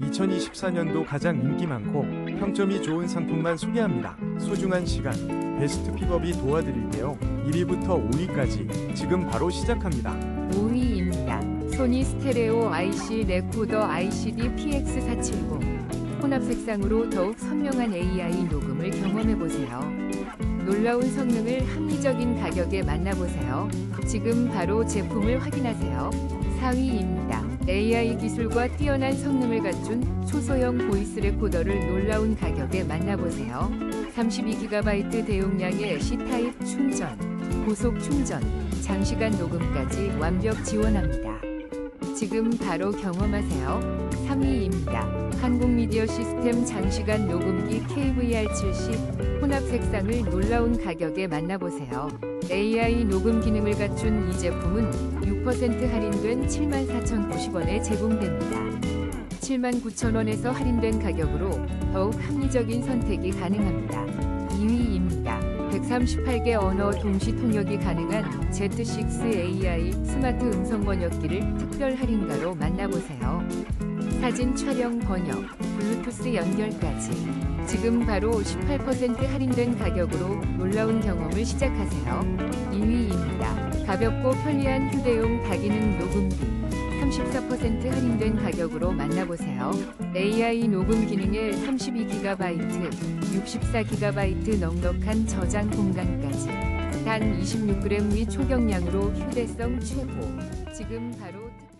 2024년도 가장 인기 많고 평점이 좋은 상품만 소개합니다. 소중한 시간, 베스트 픽업이 도와드릴게요. 1위부터 5위까지 지금 바로 시작합니다. 5위입니다. 소니 스테레오 IC 레코더 ICD PX470 혼합 색상으로 더욱 선명한 AI 녹음을 경험해보세요. 놀라운 성능을 합리적인 가격에 만나보세요. 지금 바로 제품을 확인하세요. 4위입니다. AI 기술과 뛰어난 성능을 갖춘 초소형 보이스 레코더를 놀라운 가격에 만나보세요. 32GB 대용량의 C타입 충전, 고속 충전, 장시간 녹음까지 완벽 지원합니다. 지금 바로 경험하세요. 3위입니다. 한국미디어 시스템 장시간 녹음기 KVR70 혼합 색상을 놀라운 가격에 만나보세요. AI 녹음 기능을 갖춘 이 제품은 6% 할인된 74,090원에 제공됩니다. 79,000원에서 할인된 가격으로 더욱 합리적인 선택이 가능합니다. 2위입니다. 138개 언어 동시 통역이 가능한 Z6 AI 스마트 음성 번역기를 특별 할인가로 만나보세요. 사진 촬영 번역, 블루투스 연결까지. 지금 바로 18% 할인된 가격으로 놀라운 경험을 시작하세요. 2위입니다. 가볍고 편리한 휴대용 다기능 녹음기. 34% 할인된 가격으로 만나보세요. AI 녹음 기능에 32GB, 64GB 넉넉한 저장 공간까지. 단 26g 미 초경량으로 휴대성 최고. 지금 바로 특-